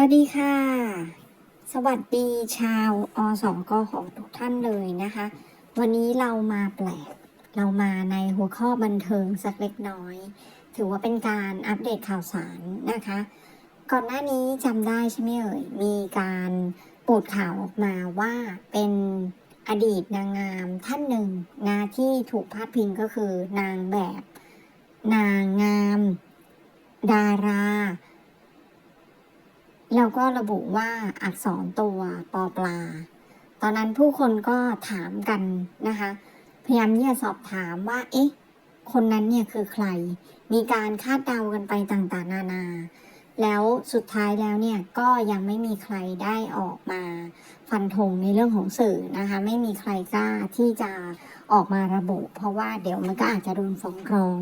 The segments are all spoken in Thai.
วัสดีค่ะ สวัสดีชาวอสองกของทุกท่านเลยนะคะ วันนี้เรามาแปลก เรามาในหัวข้อบันเทิงสักเล็กน้อย ถือว่าเป็นการอัปเดตข่าวสารนะคะ ก่อนหน้านี้จำได้ใช่ไหมเอ่ย มีการปูดข่าวออกมาว่าเป็นอดีตนางงามท่านหนึ่งนะที่ถูกพาดพิงก็คือนางแบบ นางงาม ดารา แล้วก็ระบุว่าอักษรตัวปอปลา ตอนนั้นผู้คนก็ถามกันนะคะ พยายามที่จะสอบถามว่า เอ๊ะ คนนั้นเนี่ยคือใคร มีการคาดเดากันไปต่างๆ นานา แล้วสุดท้ายแล้วเนี่ยก็ยังไม่มีใครได้ออกมาฟันธงในเรื่องของสื่อนะคะ ไม่มีใครกล้าที่จะออกมาระบุ เพราะว่าเดี๋ยวมันก็อาจจะโดนฟ้องร้อง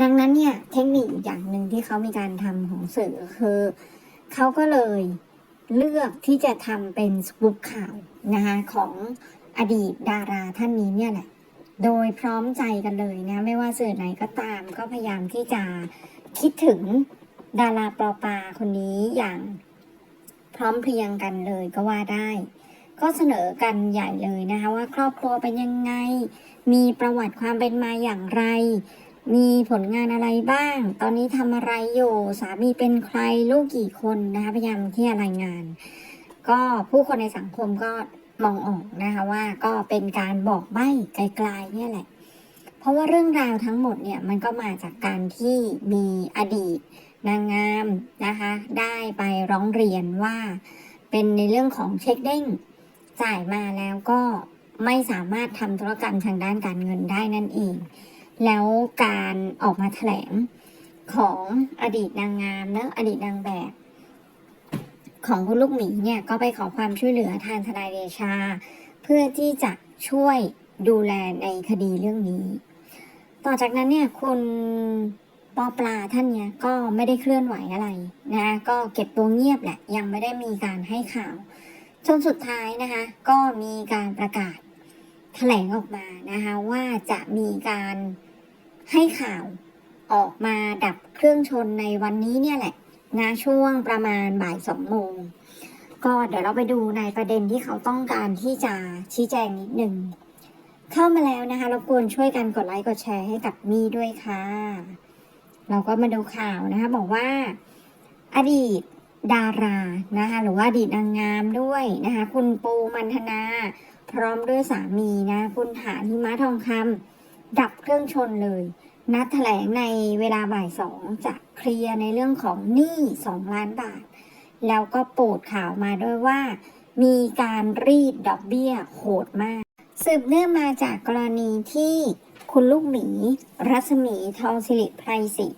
ดังนั้นเนี่ยเทคนิคอย่างหนึ่งที่เขามีการทำของสื่อคือ เขาก็เลยเลือกที่จะทำเป็นสกู๊ปข่าวนะคะของอดีตดาราท่านนี้เนี่ยแหละ โดยพร้อมใจกันเลยนะ ไม่ว่าสื่อไหนก็ตามก็พยายามที่จะคิดถึงดาราปลอปาคนนี้อย่างพร้อมเพรียงกันเลยก็ว่าได้ ก็เสนอกันใหญ่เลยนะคะว่าครอบครัวเป็นยังไง มีประวัติความเป็นมาอย่างไร มีผลงานอะไรบ้าง ตอนนี้ทำอะไรอยู่ สามีเป็นใคร ลูกกี่คนนะคะ พยายามที่จะรายงาน ก็ผู้คนในสังคมก็มองออกนะคะว่าก็เป็นการบอกใบ้ไกลๆเนี่ยแหละ เพราะว่าเรื่องราวทั้งหมดเนี่ยมันก็มาจากการที่มีอดีตนางงามนะคะ ได้ไปร้องเรียนว่า เป็นในเรื่องของเช็คเด้งจ่ายมาแล้วก็ไม่สามารถทำธุรกรรมทางด้านการเงินได้นั่นเอง แล้วการออกมาแถลงของอดีตนางงามเนอะอดีตนางแบบ ของคุณลูกหมีเนี่ยก็ไปขอความช่วยเหลือทางทนายเดชา เพื่อที่จะช่วยดูแลในคดีเรื่องนี้ ต่อจากนั้นเนี่ยคุณปอปลาท่านเนี่ยก็ไม่ได้เคลื่อนไหวอะไรนะก็เก็บตัวเงียบแหละยังไม่ได้มีการให้ข่าว จนสุดท้ายนะคะ ก็มีการประกาศ แถลงออกมานะคะว่าจะมีการให้ข่าวออกมาดับเครื่องชนในวันนี้เนี่ยแหละนะช่วงประมาณบ่ายสองโมง ก็เดี๋ยวเราไปดูในประเด็นที่เขาต้องการที่จะชี้แจงนิดหนึ่ง เข้ามาแล้วนะคะรบกวนช่วยกันกดไลค์กดแชร์ให้กับมี่ด้วยค่ะ เราก็มาดูข่าวนะคะ บอกว่า อดีตดารานะคะหรือว่าอดีตนางงามด้วยนะคะ คุณปูมันธนา พร้อมด้วยสามีนะคุณหานิมะทองคำดับเครื่องชนเลย นัดแถลงในเวลาบ่ายสองจะเคลียร์ในเรื่องของหนี้สองล้านบาท แล้วก็โปรดข่าวมาด้วยว่า มีการรีดดอกเบี้ยโหดมาก สืบเนื่องมาจากกรณีที่คุณลูกหมี รัศมีทองสิริไพรศรี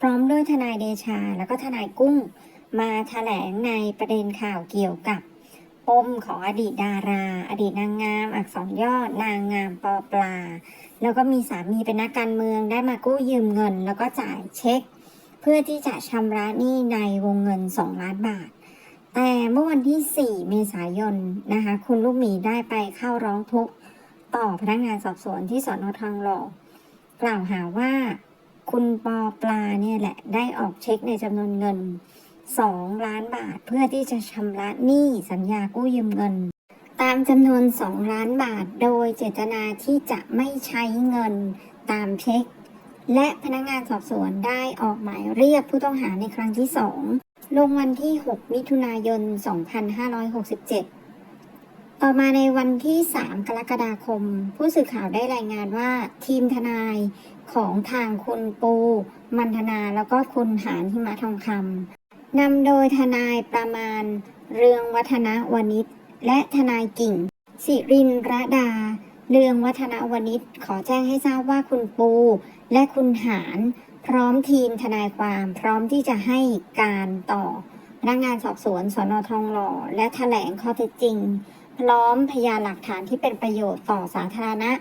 พร้อมด้วยทนายเดชาแล้วก็ทนายกุ้ง มาแถลงในประเด็นข่าวเกี่ยวกับ ปมของอดีตดารา อดีตนางงาม อักษรย่อนางงามปอปลา แล้วก็มีสามีเป็นนักการเมืองได้มากู้ยืมเงิน แล้วก็จ่ายเช็ค เพื่อที่จะชำระหนี้ในวงเงิน 2 ล้านบาท แต่เมื่อวันที่ 4 เมษายนนะคะ คุณลูกหมีได้ไปเข้าร้องทุกข์ต่อพนักงานสอบสวนที่สอนอทองหล่อกล่าวหาว่าคุณปอปลาเนี่ยแหละได้ออกเช็คในจำนวนเงิน 2 ล้านบาท เพื่อที่จะชำระหนี้สัญญากู้ยืมเงิน ตามจำนวน 2 ล้านบาท โดยเจตนาที่จะไม่ใช้เงินตามเช็ค และพนักงานสอบสวนได้ออกหมายเรียกผู้ต้องหาในครั้งที่ 2 ลงวันที่ 6 มิถุนายน 2567ต่อมาในวันที่ 3 กรกฎาคม ผู้สื่อข่าวได้รายงานว่า ทีมทนายของทางคุณปู มันธนาแล้วก็คุณหานหิมะทองคำ นำโดยทนายประมาณ เรืองวัฒนวณิชและทนายกิ่ง สิรินระดา เรืองวัฒนวณิชขอแจ้งให้ทราบว่าคุณปู และคุณหารพร้อมทีมทนายความพร้อมที่จะให้การต่อพนักงานสอบสวนสนทองหล่อ และแถลงข้อเท็จจริง พร้อมพยานหลักฐานที่เป็นประโยชน์ต่อสาธารณะ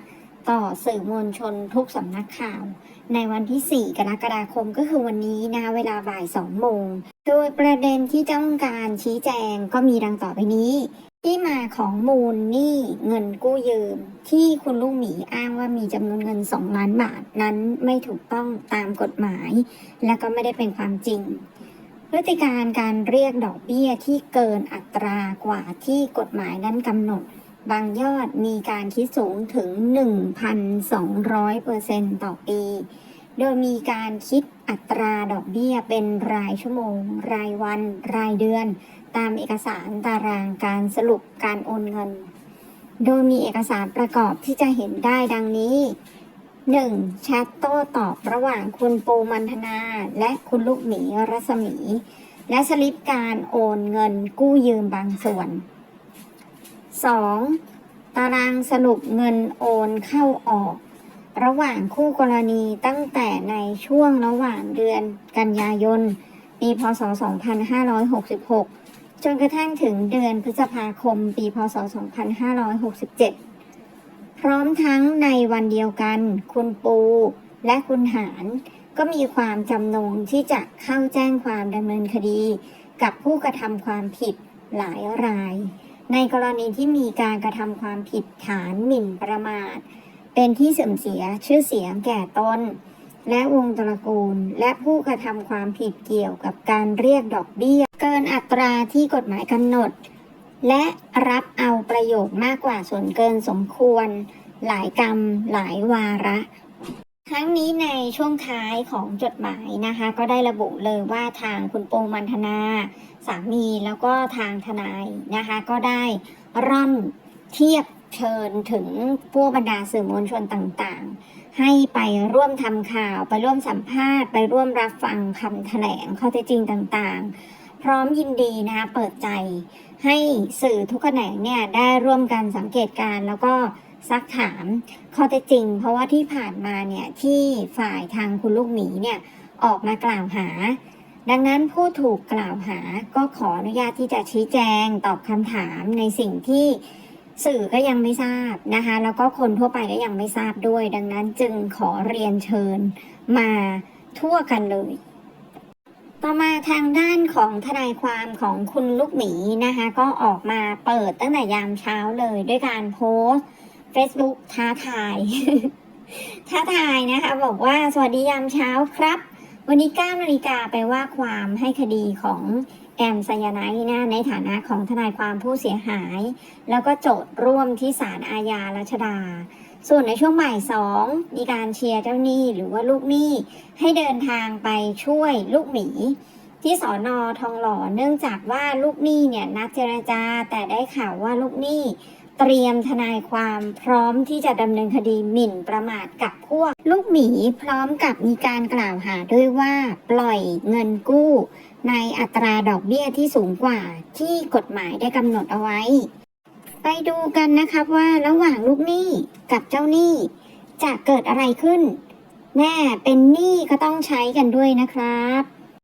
ต่อสื่อมวลชนทุกสำนักข่าว ในวันที่ 4 กรกฎาคมก็คือวันนี้นะคะเวลาบ่าย 2 โมง โดยประเด็นที่ต้องการชี้แจงก็มีดังต่อไปนี้ ที่มาของมูลหนี้เงินกู้ยืม ที่คุณลูกหมีอ้างว่ามีจำนวนเงิน 2 ล้านบาทนั้นไม่ถูกต้องตามกฎหมาย และก็ไม่ได้เป็นความจริงพฤติการการเรียกดอกเบี้ยที่เกินอัตรากว่าที่กฎหมายนั้นกำหนด บางยอดมีการคิดสูงถึง 1,200%ต่อปี โดยมีการคิดอัตราดอกเบี้ยเป็นรายชั่วโมง รายวัน รายเดือน ตามเอกสารตารางการสรุปการโอนเงิน โดยมีเอกสารประกอบที่จะเห็นได้ดังนี้ 1. แชทโต้ตอบระหว่างคุณปูมันธนา และคุณลูกหมีรัศมี และสลิปการโอนเงินกู้ยืมบางส่วน 2. ตารางสรุปเงินโอนเข้าออก ระหว่างคู่กรณีตั้งแต่ในช่วงระหว่างเดือนกันยายน ปีพศ 2566 จนกระทั่งถึงเดือนพฤษภาคม ปีพศ 2567 พร้อมทั้งในวันเดียวกัน คุณปูและคุณหารก็มีความจำนงที่จะเข้าแจ้งความดำเนินคดี กับผู้กระทำความผิดหลายราย ในกรณีที่มีการกระทำความผิดฐานหมิ่นประมาท เป็นที่เสื่อมเสียชื่อเสียงแก่ตนและวงตระกูล และผู้กระทำความผิดเกี่ยวกับการเรียกดอกเบี้ย เกินอัตราที่กฎหมายกำหนด และรับเอาประโยชน์มากกว่าส่วนเกินสมควร หลายกรรม หลายวาระ ทั้งนี้ในช่วงท้ายของจดหมายนะคะ ก็ได้ระบุเลยว่าทางคุณปูมันธนา สามีแล้วก็ทางทนายนะคะ ก็ได้ร่อนเทียบเชิญถึงผู้บรรดาสื่อมวลชนต่างๆ ให้ไปร่วมทำข่าวไปร่วมสัมภาษณ์ ไปร่วมรับฟังคำแถลงข้อเท็จจริงต่างๆ พร้อมยินดีนะคะเปิดใจให้สื่อทุกแขนงเนี่ยได้ร่วมกันสังเกตการแล้วก็ ซักถามข้อเท็จจริง เพราะว่าที่ผ่านมาเนี่ยที่ฝ่ายทางคุณลูกหมีเนี่ยออกมากล่าวหา ดังนั้นผู้ถูกกล่าวหาก็ขออนุญาตที่จะชี้แจงตอบคำถามในสิ่งที่สื่อก็ยังไม่ทราบนะคะ แล้วก็คนทั่วไปก็ยังไม่ทราบด้วย ดังนั้นจึงขอเรียนเชิญมาทั่วกันเลย ต่อมาทางด้านของทนายความของคุณลูกหมีนะคะ ก็ออกมาเปิดตั้งแต่ยามเช้าเลยด้วยการโพสต์ Facebook ท้าทาย ท้าทายนะคะ บอกว่าสวัสดียามเช้าครับ วันนี้9นาฬิกาไปว่าความให้คดีของแอมไซยาไนท์นะในฐานะของทนายความผู้เสียหาย แล้วก็โจทย์ร่วมที่ศาลอาญารัชดา ส่วนในช่วงบ่ายสองมีการเชียร์เจ้าหนี้หรือว่าลูกหนี้ให้เดินทางไปช่วยลูกหมีที่สอนอทองหล่อเนื่องจากว่าลูกหนี้เนี่ยนัดเจรจา แต่ได้ข่าวว่าลูกหนี้ เตรียมทนายความพร้อมที่จะดำเนินคดีหมิ่นประมาทกับพวก ลูกหมีพร้อมกับมีการกล่าวหาด้วยว่าปล่อยเงินกู้ ในอัตราดอกเบี้ยที่สูงกว่าที่กฎหมายได้กำหนดเอาไว้ ไปดูกันนะครับว่าระหว่างลูกหนี้กับเจ้าหนี้ จะเกิดอะไรขึ้นแม่เป็นหนี้ก็ต้องใช้กันด้วยนะครับ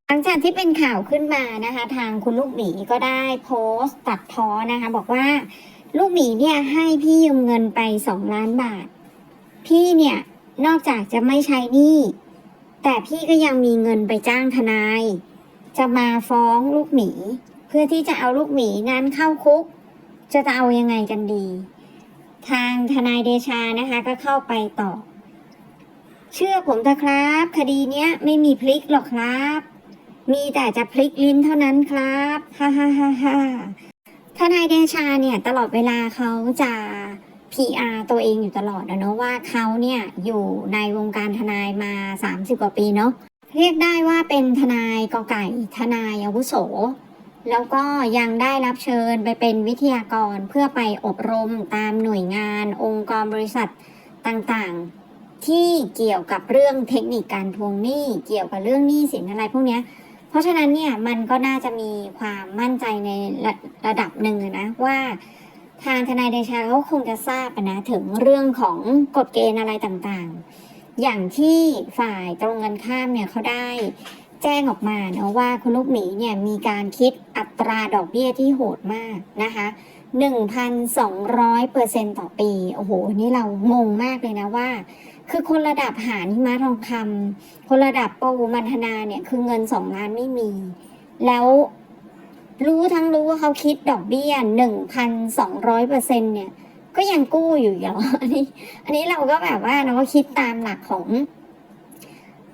หลังจากที่เป็นข่าวขึ้นมานะคะ ทางคุณลูกหมีก็ได้โพสต์ตัดพ้อนะคะ บอกว่า ลูกหมีเนี่ยให้พี่ยืมเงินไปสองล้านบาท พี่เนี่ยนอกจากจะไม่ใช้หนี้แต่พี่ก็ยังมีเงินไปจ้างทนาย จะมาฟ้องลูกหมี เพื่อที่จะเอาลูกหมีนั้นเข้าคุก จะจะเอายังไงกันดี ทางทนายเดชานะคะก็เข้าไปต่อ เชื่อผมเถอะครับ คดีเนี้ยไม่มีพลิกหรอกครับ มีแต่จะพลิกลิ้นเท่านั้นครับฮ่าฮ่าฮ่าฮ่า ทนายเดชาเนี่ยตลอดเวลาเขาจะ PR ตัวเองอยู่ตลอดนะเนาะว่าเขาเนี่ยอยู่ในวงการทนายมา 30 กว่าปีเนาะเรียกได้ว่าเป็นทนายกอไก่ทนายอาวุโส แล้วก็ยังได้รับเชิญไปเป็นวิทยากรเพื่อไปอบรมตามหน่วยงาน องค์กรบริษัทต่างๆ ที่เกี่ยวกับเรื่องเทคนิคการทวงหนี้เกี่ยวกับเรื่องหนี้สินอะไรพวกเนี้ย เพราะฉะนั้นเนี่ยมันก็น่าจะมีความมั่นใจในระระดับหนึ่งนะว่าทางทนายเดชาเขาคงจะทราบนะถึงเรื่องของกฎเกณฑ์อะไรต่างๆ อย่างที่ฝ่ายตรงกันข้ามเนี่ยเขาได้แจ้งออกมาเนาะว่าคุณลูกหมีเนี่ยมีการคิดอัตราดอกเบี้ยที่โหดมากนะคะ1,200เปอร์เซ็นต่อปี โอ้โห นี่เรางงมากเลยนะว่า คือคนระดับหานิมาทองคำคนระดับปูมันธนาเนี่ยคือเงินสองล้านไม่มี แล้วรู้ทั้งรู้ว่าเขาคิดดอกเบี้ยหนึ่งพันสองร้อยเปอร์เซ็นเนี่ย ก็ยังกู้อยู่เหรออันนี้ อันนี้เราก็แบบว่าเราก็คิดตามหลักของ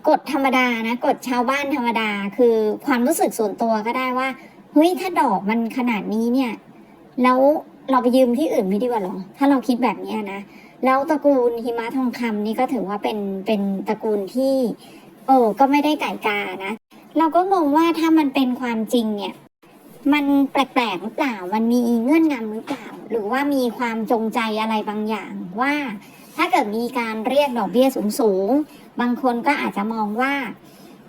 กฎธรรมดานะกฎชาวบ้านธรรมดา คือความรู้สึกส่วนตัวก็ได้ว่าเฮ้ยถ้าดอกมันขนาดนี้เนี่ย แล้วเราไปยืมที่อื่นไม่ดีกว่าหรอ ถ้าเราคิดแบบนี้นะ แล้วตระกูลหิมะทองคำนี่ก็ถือว่าเป็นเป็นตระกูลที่ โอ้ก็ไม่ได้ไก่กานะ เราก็งงว่าถ้ามันเป็นความจริงเนี่ย มันแปลกๆหรือเปล่า มันมีเงื่อนงำหรือเปล่า หรือว่ามีความจงใจอะไรบางอย่างว่า ถ้าเกิดมีการเรียกดอกเบี้ยสูงๆ บางคนก็อาจจะมองว่า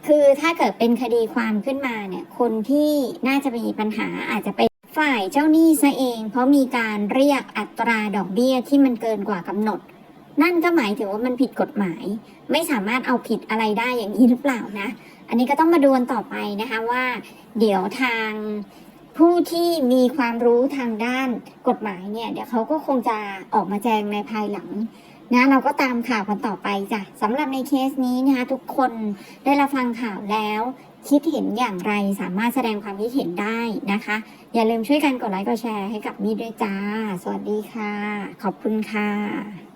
คือถ้าเกิดเป็นคดีความขึ้นมาเนี่ย คนที่น่าจะมีปัญหาอาจจะเป็น ฝ่ายเจ้าหนี้ซะเอง เพราะมีการเรียกอัตราดอกเบี้ยที่มันเกินกว่ากำหนด นั่นก็หมายถึงว่ามันผิดกฎหมาย ไม่สามารถเอาผิดอะไรได้อย่างนี้หรือเปล่านะ อันนี้ก็ต้องมาดูกันต่อไปนะคะว่า เดี๋ยวทางผู้ที่มีความรู้ทางด้านกฎหมายเนี่ย เดี๋ยวเขาก็คงจะออกมาแจงในภายหลังนะเราก็ตามข่าวกันต่อไปจ้ะสำหรับในเคสนี้นะคะทุกคนได้รับฟังข่าวแล้ว คิดเห็นอย่างไรสามารถแสดงความคิดเห็นได้นะคะ อย่าลืมช่วยกันกดไลค์กดแชร์ให้กับมีด้วยจ้า สวัสดีค่ะ ขอบคุณค่ะ